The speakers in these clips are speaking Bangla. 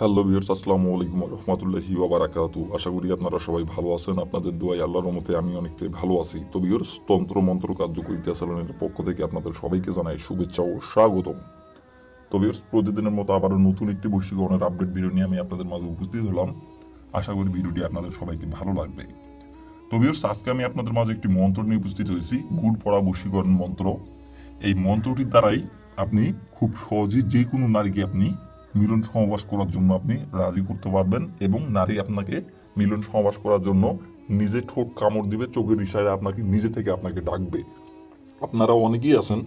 হ্যালো ভিউয়ার্স আসসালামু আলাইকুম রহমতুল্লাহি ওবারাকাতু আশা করি আপনারা সবাই ভালো আছেন, আপনাদের দোয়াই আল্লাহর রহমতে আমি অনেকটাই ভালো আছি। তো ভিউয়ার্স তন্ত্র মন্ত্র কার্যকরী চ্যানেলের পক্ষ থেকে আপনাদের সবাইকে জানাই শুভেচ্ছা ও স্বাগতম। তো ভিউয়ার্স প্রতিদিনের মতো আবারও নতুন একটি বৈশিকরণের আপডেট ভিডিও নিয়ে আমি আপনাদের মাঝে উপস্থিত হলাম। আশা করি ভিডিওটি আপনাদের সবাইকে ভালো লাগবে। তো ভিউয়ার্স আজকে আমি আপনাদের মাঝে একটি মন্ত্র নিয়ে উপস্থিত হয়েছি, গুড় পড়া বশীকরণ মন্ত্র। এই মন্ত্রটির দ্বারাই আপনি খুব সহজেই যে কোনো নারীকে আপনি মিলন সহবাস করার জন্য আপনি রাজি করতে পারবেন এবং নারী আপনাকে মিলন সহবাস করার জন্য নিজে ঠোঁট কামড় দিবে, চোখের ইশারায় আপনাকে নিজে থেকে আপনাকে ডাকবে। আপনারা অনেকেই আছেন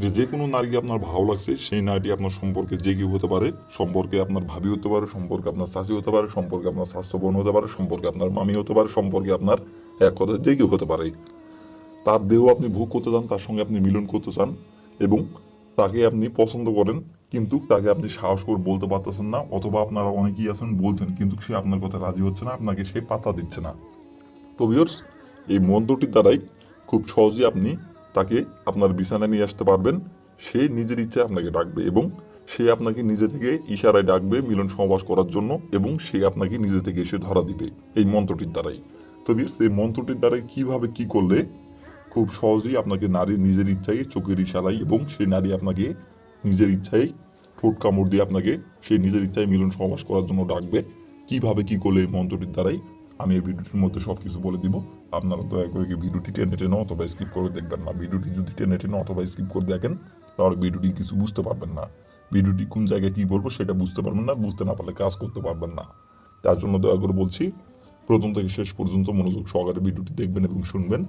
যে যে কোনো নারীকে আপনার ভালো লাগছে, সেই নারীটি আপনার সম্পর্কে যে কেউ হতে পারে, সম্পর্কে আপনার ভাবি হতে পারে, সম্পর্কে আপনার চাচি হতে পারে, সম্পর্কে আপনার স্বাস্থ্য বোন হতে পারে, সম্পর্কে আপনার মামি হতে পারে, সম্পর্কে আপনার এক কথা যে কেউ হতে পারে। তার দেহ আপনি ভোগ করতে চান, তার সঙ্গে আপনি মিলন করতে চান এবং তাকে আপনি পছন্দ করেন কিন্তু তাকে আপনি সাহস করে বলতে পারতেছেন না, অথবা আপনারা অনেকেই আছেন বলছেন, কিন্তু সে আপনার কথা রাজি হচ্ছে না, আপনাকে সে পাতা দিচ্ছে না। তো ভিউয়ার্স এই মন্ত্রটির দ্বারাই খুব সহজেই আপনি তাকে আপনার বিছানায় নিয়ে আসতে পারবেন। সে নিজের ইচ্ছায় আপনাকে ডাকবে এবং সে আপনাকে নিজে থেকে ইশারায় ডাকবে মিলন সহবাস করার জন্য এবং সে আপনাকে নিজে থেকে এসে ধরা দিবে, এই মন্ত্রটির দ্বারাই। তো ভিউয়ার্স এই মন্ত্রটির দ্বারাই কীভাবে কি করলে খুব সহজেই আপনাকে নারী নিজের ইচ্ছায় চোখের ইশারায় এবং সেই নারী আপনাকে নিজের ইচ্ছায় ঠোঁট কামড় দিয়ে আপনাকে সেই নিজের ইচ্ছায় মিলন সহবাস করার জন্য ডাকবে। কীভাবে কি করলে এই মন্ত্রটির দ্বারাই আমি এই ভিডিওটির মধ্যে সব কিছু বলে দিব। আপনারা দয়া করে ভিডিওটি টেনে টেনে অথবা স্কিপ করে দেখবেন না। ভিডিওটি যদি টেনে টেনে অথবা স্কিপ করে দেখেন, তাহলে ভিডিওটি কিছু বুঝতে পারবেন না। ভিডিওটি কোন জায়গায় কি বলব সেটা বুঝতে পারবেন না, বুঝতে না পারলে কাজ করতে পারবেন না। তার জন্য দয়া করে বলছি, প্রথম থেকে শেষ পর্যন্ত মনোযোগ সহকারে ভিডিওটি দেখবেন এবং শুনবেন।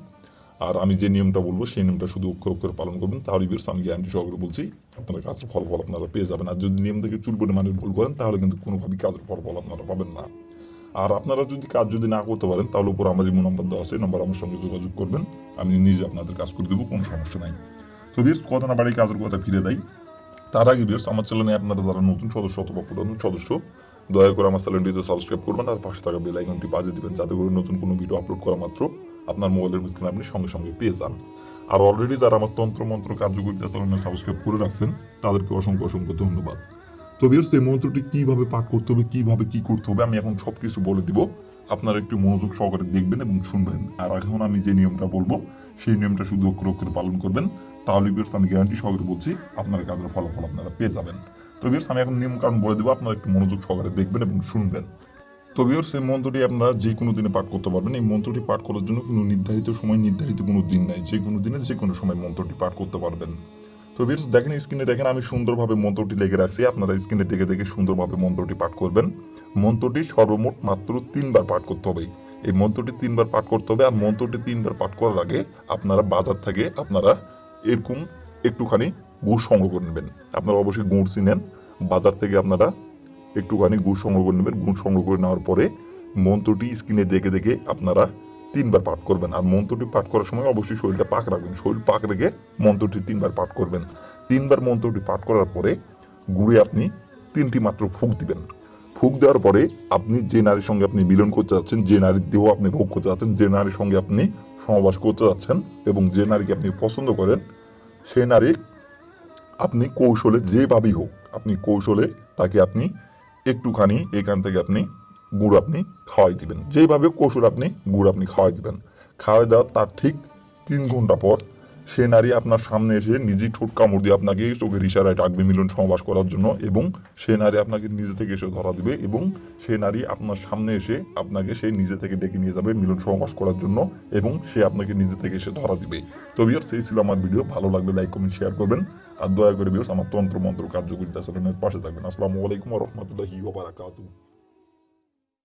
আর আমি যে নিয়মটা বলব, সেই নিয়মটা শুধু অক্ষর অক্ষরে পালন করবেন। তাহলে বিয়ার্স, আমি গ্যারান্টি সহকারে বলছি আপনারা কাজের ফলাফল আপনারা পেয়ে যাবেন। আর যদি নিয়ম থেকে চুল পরিমাণের ভুল করেন, তাহলে কিন্তু কোনোভাবেই কাজের ফলাফল আপনারা পাবেন না। আর আপনারা যদি কাজ যদি না করতে পারেন, তাহলে উপর আমার যে নম্বর দেওয়া আছে নম্বর আমার সঙ্গে যোগাযোগ করবেন। আমি নিজে আপনাদের কাজ করে দেবো, কোনো সমস্যা নাই। তো বিয়ার্স, কথা না বাড়ি কাজের কথা ফিরে যাই। তার আগে বিয়ার্স, আমার চ্যানেলে আপনারা যারা নতুন, সদস্য অথবা পুরাতন সদস্য, দয়া করে আমার চ্যানেলটিতে সাবস্ক্রাইব করবেন আর পাশে থাকা বেল আইকনটি বাজিয়ে দিবেন, যাতে করে নতুন কোনো ভিডিও আপলোড করা মাত্র আপনার মোবাইলের স্ক্রিনে আপনি সঙ্গে সঙ্গে পেয়ে যান। আর অলরেডি যারা আমার তন্ত্র মন্ত্র কার্যকরিতা চ্যানেলে সাবস্ক্রাইব করে রাখছেন, তাদেরকে অসংখ্য অসংখ্য ধন্যবাদ। তো বিয়ার্স এই মন্ত্রটি কীভাবে পাঠ করতে হবে, কীভাবে কি করতে হবে, আমি এখন সব কিছু বলে দিব। আপনারা একটু মনোযোগ সহকারে দেখবেন এবং শুনবেন। আর এখন আমি যে নিয়মটা বলব, সেই নিয়মটা শুধু অক্ষর অক্ষরে পালন করবেন। তাহলে বিয়ার্স আমি গ্যারান্টি সহকারে বলছি, আপনার কাজের ফলাফল আপনারা পেয়ে যাবেন। তো বিয়ার্স আমি এখন নিয়ম কারণ বলে দেবো, আপনারা একটু মনোযোগ সহকারে দেখবেন এবং শুনবেন। তো এই মন্ত্রটি আপনারা যে কোনো দিনে পাঠ করতে পারবেন। এই মন্ত্রটি পাঠ করার জন্য কোনো নির্ধারিত সময়, নির্ধারিত কোনো দিন নাই। যে কোনো দিনে যে কোনো সময় মন্ত্রটি পাঠ করতে পারবেন। তো বিয়ার্স দেখেন স্ক্রিনে দেখেন, আমি সুন্দরভাবে মন্ত্রটি লেগে রাখছি। আপনারা স্ক্রিনে দেখে দেখে সুন্দরভাবে মন্ত্রটি পাঠ করবেন। মন্ত্রটি সর্বমোট মাত্র তিনবার পাঠ করতে হবে। এই মন্ত্রটি তিনবার পাঠ করতে হবে। আর মন্ত্রটি তিনবার পাঠ করার আগে আপনারা বাজার থেকে আপনারা এরকম একটুখানি গুড় সংগ্রহ করে নেবেন। আপনারা অবশ্যই গুড় চিনেন। বাজার থেকে আপনারা একটুখানি গুড় সংগ্রহ করে নেবেন। গুড় সংগ্রহ করে নেওয়ার পরে মন্ত্রটি স্ক্রিনে দেখে দেখে আপনারা তিনবার পাঠ করবেন। আর মন্ত্রটি পাঠ করার সময় অবশ্যই শরীরটা পাক রাখবেন। শরীর পাক রেখে মন্ত্রটি তিনবার পাঠ করবেন। তিনবার মন্ত্রটি পাঠ করার পরে গুড়ে আপনি তিনটি মাত্র ফুক দিবেন। ফুক দেওয়ার পরে আপনি যে নারীর সঙ্গে আপনি মিলন করতে যাচ্ছেন, যে নারীর দেহ আপনি ভোগ করতে যাচ্ছেন, যে নারীর সঙ্গে আপনি সমাবাস করতে যাচ্ছেন এবং যে নারীকে আপনি পছন্দ করেন সে নারী আপনি কৌশলে যেভাবেই হোক, আপনি কৌশলে তাকে আপনি একটুখানি এখান থেকে আপনি গুড় আপনি খাওয়াই দিবেন। যেভাবে কৌশল আপনি গুড় আপনি খাওয়াই দিবেন। খাওয়াই দেওয়ার তার ঠিক তিন ঘণ্টা পর সে নারী আপনার সামনে এসে নিজেই ঠোঁট কামড় দিয়ে আপনাকে চোখের ইশারায় ডাকবে মিলন সমাবাস করার জন্য এবং সে নারী আপনাকে নিজে থেকে এসে ধরা দিবে এবং সে নারী আপনার সামনে এসে আপনাকে সে নিজে থেকে ডেকে নিয়ে যাবে মিলন সমাবাস করার জন্য এবং সে আপনাকে নিজে থেকে এসে ধরা দিবে। তো বিয়ার সেই ছিল আমার ভিডিও ভালো লাগলে লাইক কমেন্ট শেয়ার করবেন। আর দয়া করে বিয়ার্স আমার তন্ত্র মন্ত্র কার্যকরিতা চ্যানেলের পাশে থাকবেন। আসসালামু আলাইকুম রহমতুল্লাহি ওবারাকাতুহু